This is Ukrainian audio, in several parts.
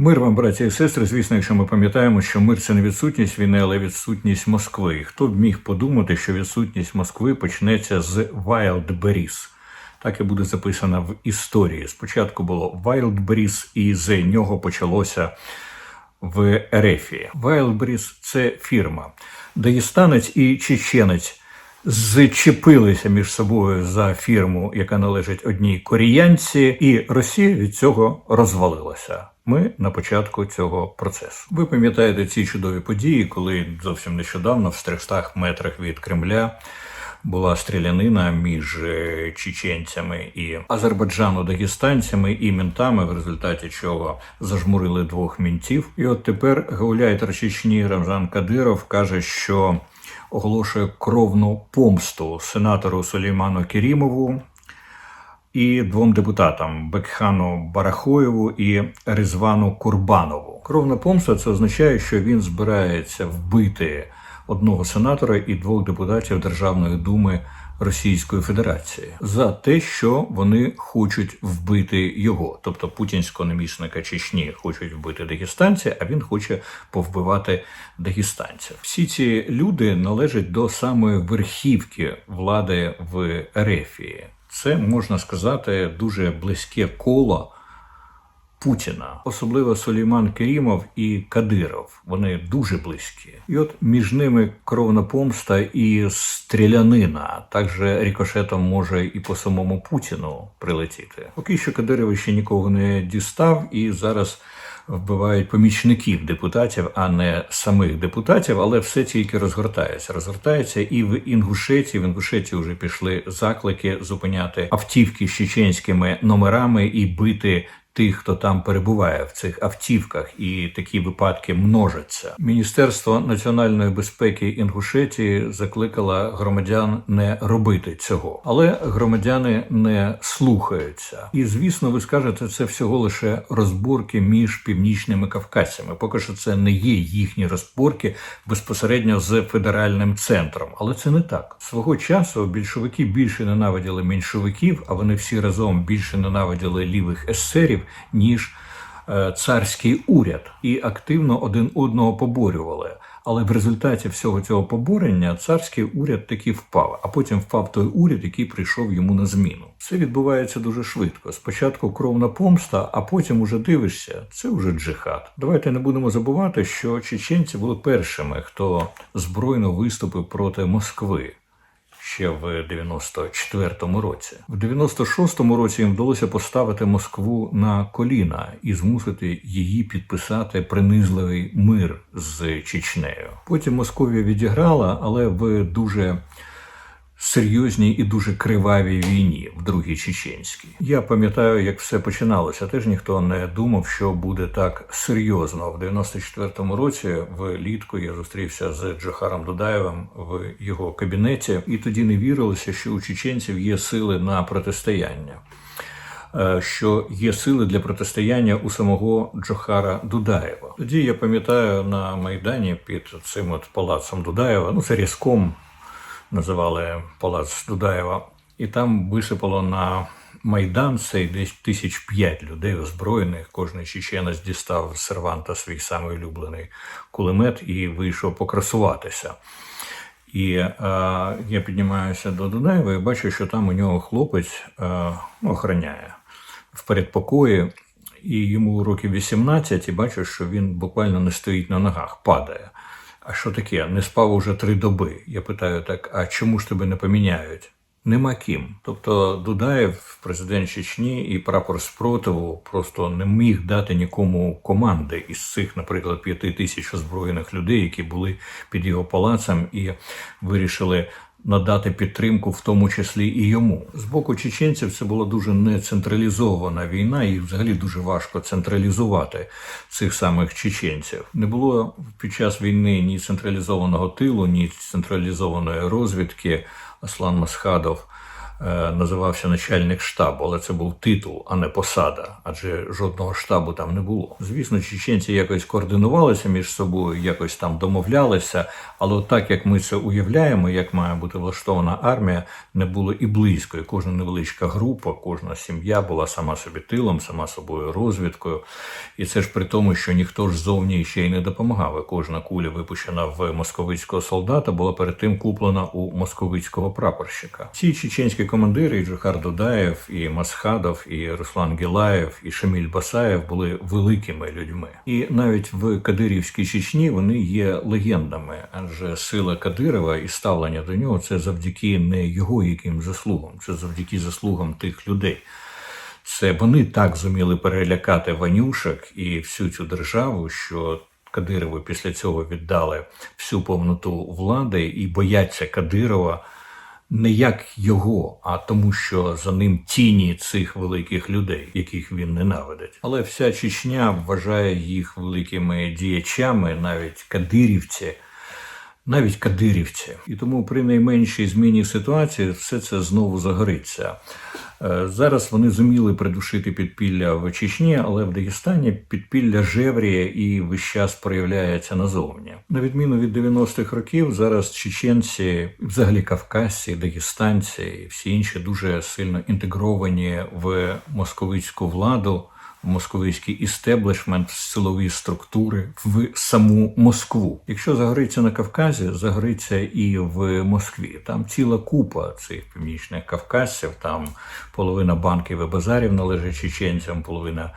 Мир вам, браті і сестри. Звісно, якщо ми пам'ятаємо, що мир це не відсутність війни, але відсутність Москви. Хто б міг подумати, що відсутність Москви почнеться з Wildberries. Так і буде записано в історії. Спочатку було Wildberries, і з нього почалося в Ерефії. Wildberries – це фірма. Дагестанець і чеченець зчепилися між собою за фірму, яка належить одній коріянці, і Росія від цього розвалилася. Ми на початку цього процесу. Ви пам'ятаєте ці чудові події, коли зовсім нещодавно, в 300 метрах від Кремля, була стрілянина між е, чеченцями і азербайджано-дагестанцями і ментами, в результаті чого зажмурили двох мінтів. І от тепер гауляйтер Чечні Рамзан Кадиров каже, що оголошує кровну помсту сенатору Сулейману Керімову і двом депутатам Бекхану Барахоєву і Резвану Курбанову. Кровна помста це означає, що він збирається вбити одного сенатора і двох депутатів Державної думи Російської Федерації за те, що вони хочуть вбити його, тобто путінського намісника Чечні хочуть вбити дагестанці, а він хоче повбивати дагестанців. Всі ці люди належать до самої верхівки влади в Ерефії. Це можна сказати дуже близьке коло Путіна, особливо Сулейман Керімов і Кадиров. Вони дуже близькі. І от між ними кровна помста і стрілянина. Також рікошетом може і по самому Путіну прилетіти. Поки що Кадиров ще нікого не дістав, і зараз вбивають помічників депутатів, а не самих депутатів, але все тільки розгортається. Розгортається і в Інгушеті. В Інгушеті вже пішли заклики зупиняти автівки з чеченськими номерами і бити. Тих, хто там перебуває в цих автівках, і такі випадки множаться. Міністерство національної безпеки Інгушетії закликало громадян не робити цього, але громадяни не слухаються. І звісно, ви скажете, це всього лише розборки між північними кавказцями. Поки що це не є їхні розборки безпосередньо з федеральним центром, але це не так. Свого часу більшовики більше ненавиділи меншовиків, а вони всі разом більше ненавиділи лівих есерів ніж е, царський уряд, і активно один одного поборювали. Але в результаті всього цього поборення царський уряд таки впав, а потім впав той уряд, який прийшов йому на зміну. Це відбувається дуже швидко. Спочатку кровна помста, а потім уже дивишся, це вже джихад. Давайте не будемо забувати, що чеченці були першими, хто збройно виступив проти Москви ще в 94-му році. В 96-му році їм вдалося поставити Москву на коліна і змусити її підписати принизливий мир з Чечнею. Потім Московія відіграла, але в дуже серйозній і дуже кривавій війні в другій чеченській. Я пам'ятаю, як все починалося. Теж ніхто не думав, що буде так серйозно. В 94-му році влітку я зустрівся з Джохаром Дудаєвим в його кабінеті, і тоді не вірилося, що у чеченців є сили на протистояння. е, Що є сили для протистояння у самого Джохара Дудаєва. Тоді я пам'ятаю на майдані під цим от палацом Дудаєва, ну це різком називали палац Дудаєва, і там висипало на майдан цей десь тисяч п'ять людей озброєних. Кожний чеченець дістав з серванта свій самий улюблений кулемет і вийшов покрасуватися. І е, я піднімаюся до Дудаєва і бачу, що там у нього хлопець е, охороняє в передпокої, і йому років 18, і бачу, що він буквально не стоїть на ногах, падає. А що таке? Не спав уже три доби. Я питаю так: а чому ж тебе не поміняють? Нема ким. Тобто Дудаєв, президент Чечні і прапор спротиву просто не міг дати нікому команди із цих, наприклад, п'яти тисяч озброєних людей, які були під його палацем і вирішили надати підтримку, в тому числі і йому. З боку чеченців це була дуже нецентралізована війна, і взагалі дуже важко централізувати цих самих чеченців. Не було під час війни ні централізованого тилу, ні централізованої розвідки. Аслан Масхадов називався начальник штабу, але це був титул, а не посада, адже жодного штабу там не було. Звісно, чеченці якось координувалися між собою, якось там домовлялися, але так як ми це уявляємо, як має бути влаштована армія, не було і близько. І кожна невеличка група, кожна сім'я була сама собі тилом, сама собою розвідкою. І це ж при тому, що ніхто ж зовні ще й не допомагав. І кожна куля, випущена в московицького солдата, була перед тим куплена у московицького прапорщика. Ці чеченські командири, і Джохар Дудаєв, і Масхадов, і Руслан Гілаєв, і Шаміль Басаєв були великими людьми. І навіть в Кадирівській Чечні вони є легендами, адже сила Кадирова і ставлення до нього це завдяки не його яким заслугам, це завдяки заслугам тих людей. Це вони так зуміли перелякати Ванюшок і всю цю державу, що Кадирову після цього віддали всю повноту влади і бояться Кадирова не як його, а тому, що за ним тіні цих великих людей, яких він ненавидить. Але вся Чечня вважає їх великими діячами, навіть кадирівці навіть кадирівці. І тому при найменшій зміні ситуації все це знову загориться. Е, Зараз вони зуміли придушити підпілля в Чечні, але в Дагестані підпілля жевріє і весь час проявляється назовні. На відміну від 90-х років, зараз чеченці, взагалі кавказці, дагестанці і всі інші дуже сильно інтегровані в московицьку владу в московицький істеблішмент, силові структури, в саму Москву. Якщо загориться на Кавказі, загориться і в Москві. Там ціла купа цих північних кавказців, там половина банків і базарів належить чеченцям, половина.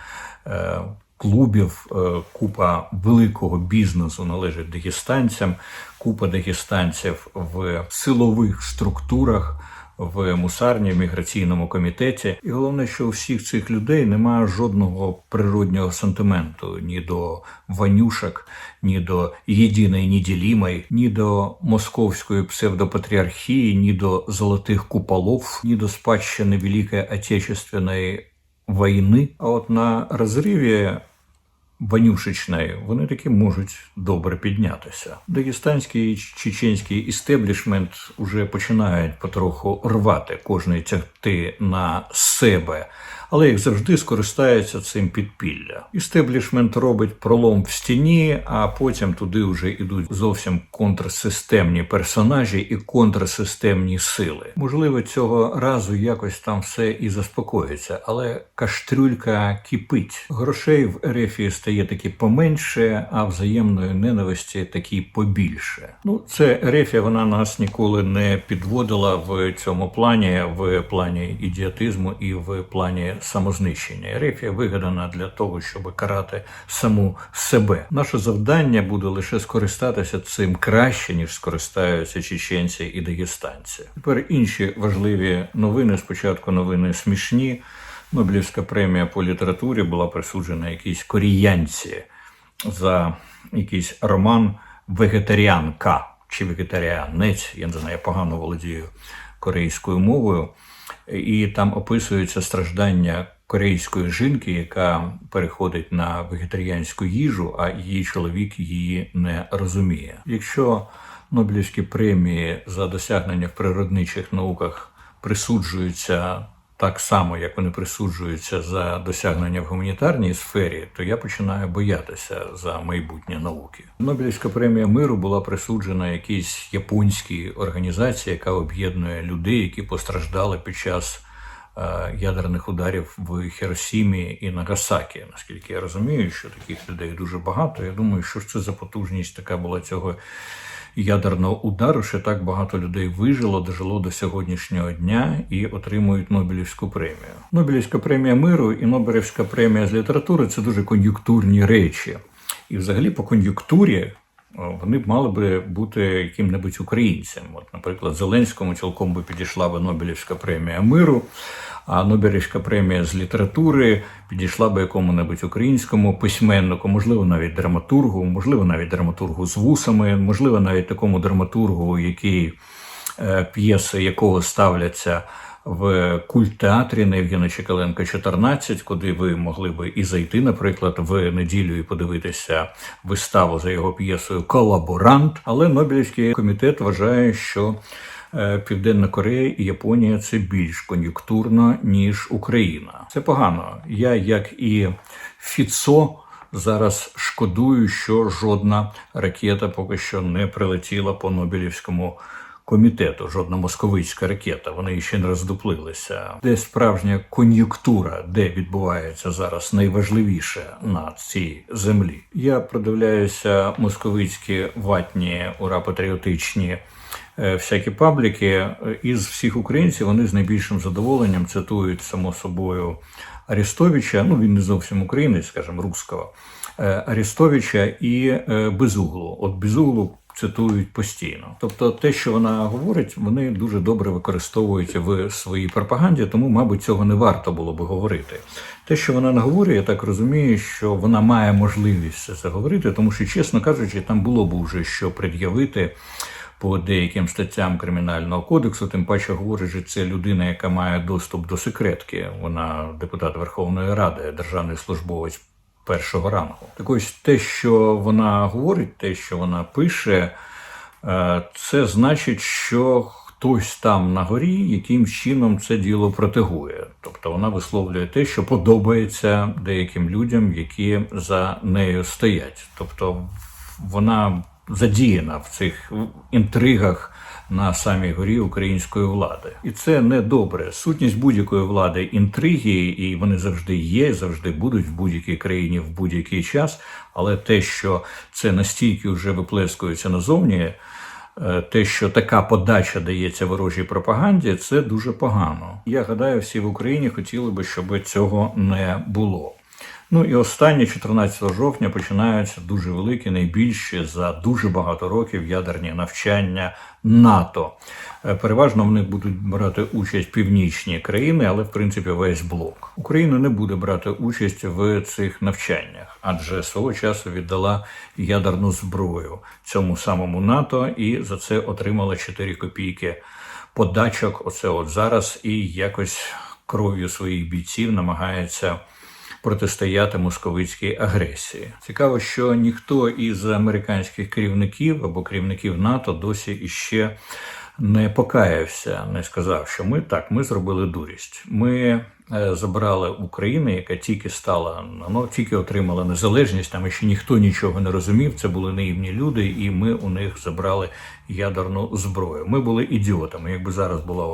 Е- Клубів, е, купа великого бізнесу належить дагестанцям, купа дагестанців в силових структурах, в мусарні, в міграційному комітеті. І головне, що у всіх цих людей немає жодного природнього сантименту ні до ванюшок, ні до єдиної неділімої, ні до московської псевдопатріархії, ні до золотих куполов, ні до спадщини Великої Отечественної війни. А от на розриві Ванюшечної, вони таки можуть добре піднятися. Дагестанський і чеченський істеблішмент вже починають потроху рвати кожної тягти на себе, але як завжди скористається цим підпілля. Істеблішмент робить пролом в стіні, а потім туди вже йдуть зовсім контрсистемні персонажі і контрсистемні сили. Можливо, цього разу якось там все і заспокоїться, але каштрюлька кипить. Грошей в Ерефії стає таки поменше, а взаємної ненависті таки побільше. Ну, це Ерефія, вона нас ніколи не підводила в цьому плані, в плані ідіотизму і в плані самознищення. Ерефія вигадана для того, щоб карати саму себе. Наше завдання буде лише скористатися цим краще, ніж скористаються чеченці і дагестанці. Тепер інші важливі новини. Спочатку новини смішні. Нобелівська премія по літературі була присуджена якійсь коріянці за якийсь роман Вегетаріанка чи вегетаріанець. Я не знаю, я погано володію корейською мовою, і там описується страждання корейської жінки, яка переходить на вегетаріанську їжу, а її чоловік її не розуміє. Якщо Нобелівські премії за досягнення в природничих науках присуджуються так само, як вони присуджуються за досягнення в гуманітарній сфері, то я починаю боятися за майбутнє науки. Нобелівська премія миру була присуджена якійсь японській організації, яка об'єднує людей, які постраждали під час е, ядерних ударів в Хіросімі і Нагасакі. Наскільки я розумію, що таких людей дуже багато. Я думаю, що ж це за потужність така була цього ядерного удару, що так багато людей вижило, дожило до сьогоднішнього дня і отримують Нобелівську премію. Нобелівська премія миру і Нобелівська премія з літератури це дуже кон'юнктурні речі. І взагалі по кон'юнктурі вони б мали би бути яким-небудь українцем. От, наприклад, Зеленському цілком би підійшла би Нобелівська премія миру, а Нобелівська премія з літератури підійшла би якому-небудь українському письменнику, можливо, навіть драматургу, можливо, навіть драматургу з вусами, можливо, навіть такому драматургу, який е, п'єси якого ставляться в культтеатрі на Євгена Чекаленка 14, куди ви могли би і зайти, наприклад, в неділю і подивитися виставу за його п'єсою Колаборант. Але Нобелівський комітет вважає, що Південна Корея і Японія це більш кон'юнктурно, ніж Україна. Це погано. Я, як і Фіцо, зараз шкодую, що жодна ракета поки що не прилетіла по Нобелівському комітету, жодна московицька ракета. Вони ще не роздуплилися. Де справжня кон'юнктура, де відбувається зараз найважливіше на цій землі. Я продивляюся московицькі ватні ура-патріотичні е, всякі пабліки. Е, Із всіх українців вони з найбільшим задоволенням цитують само собою Арестовича. Ну він не зовсім українець, скажімо, русского. е, Арестовича і е, Безуглу. От Безуглу цитують постійно. Тобто, те, що вона говорить, вони дуже добре використовують в своїй пропаганді, тому, мабуть, цього не варто було би говорити. Те, що вона наговорює, я так розумію, що вона має можливість це заговорити, тому що, чесно кажучи, там було б уже що пред'явити. По деяким статтям кримінального кодексу, тим паче говорить, що це людина, яка має доступ до секретки. Вона депутат Верховної Ради, державний службовець першого рангу. Так ось те, що вона говорить, те, що вона пише, е, це значить, що хтось там на горі яким чином це діло протегує. Тобто вона висловлює те, що подобається деяким людям, які за нею стоять. Тобто вона задіяна в цих інтригах на самій горі української влади, і це не добре. Сутність будь-якої влади інтриги, і вони завжди є, завжди будуть в будь-якій країні в будь-який час. Але те, що це настільки вже виплескується назовні. е, Те, що така подача дається ворожій пропаганді, це дуже погано. Я гадаю, всі в Україні хотіли би, щоб цього не було. Ну і останнє, 14 жовтня, починаються дуже великі, найбільші за дуже багато років ядерні навчання НАТО. Е, Переважно в них будуть брати участь північні країни, але в принципі весь блок. Україна не буде брати участь в цих навчаннях, адже свого часу віддала ядерну зброю цьому самому НАТО і за це отримала 4 копійки подачок. Оце от зараз і якось кров'ю своїх бійців намагається протистояти московицькій агресії. Цікаво, що ніхто із американських керівників або керівників НАТО досі іще не покаявся, не сказав, що ми так, ми зробили дурість. Ми е, забрали Україну, яка тільки стала, ну тільки отримала незалежність. Там ще ніхто нічого не розумів. Це були наївні люди, і ми у них забрали ядерну зброю. Ми були ідіотами. Якби зараз була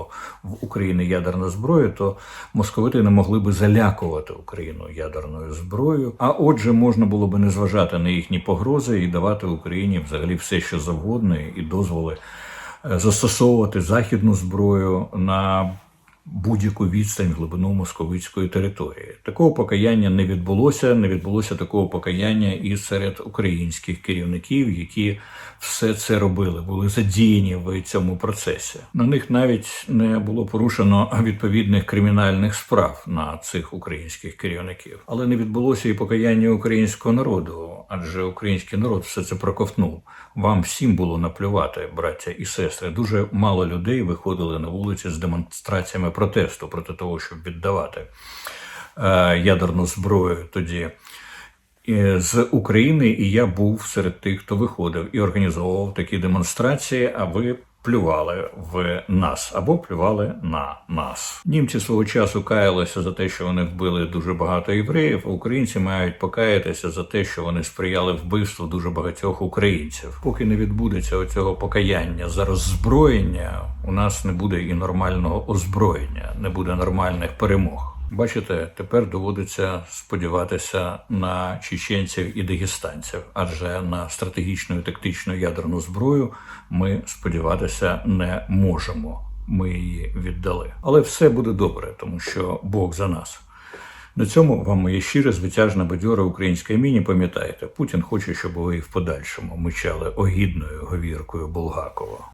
в Україні ядерна зброя, то московити не могли би залякувати Україну ядерною зброєю. А отже, можна було би не зважати на їхні погрози і давати Україні взагалі все, що завгодно, і дозволи застосовувати західну зброю на будь-яку відстань глибину московицької території. Такого покаяння не відбулося. Не відбулося такого покаяння і серед українських керівників, які все це робили, були задіяні в цьому процесі. На них навіть не було порушено відповідних кримінальних справ на цих українських керівників, але не відбулося і покаяння українського народу, адже український народ все це проковтнув. Вам всім було наплювати, браття і сестри. Дуже мало людей виходили на вулиці з демонстраціями протесту проти того, щоб віддавати е, ядерну зброю тоді е, з України, і я був серед тих, хто виходив і організовував такі демонстрації. А ви плювали в нас або плювали на нас. Німці свого часу каялися за те, що вони вбили дуже багато євреїв. Українці мають покаятися за те, що вони сприяли вбивству дуже багатьох українців. Поки не відбудеться оцього покаяння за роззброєння, у нас не буде і нормального озброєння, не буде нормальних перемог. Бачите, тепер доводиться сподіватися на чеченців і дагестанців, адже на стратегічну і тактичну ядерну зброю ми сподіватися не можемо. Ми її віддали. Але все буде добре, тому що Бог за нас. На цьому вам моє щире, звитяжне, бадьоре українське міні. Пам'ятайте, Путін хоче, щоб ви в подальшому мичали огідною говіркою Булгакова.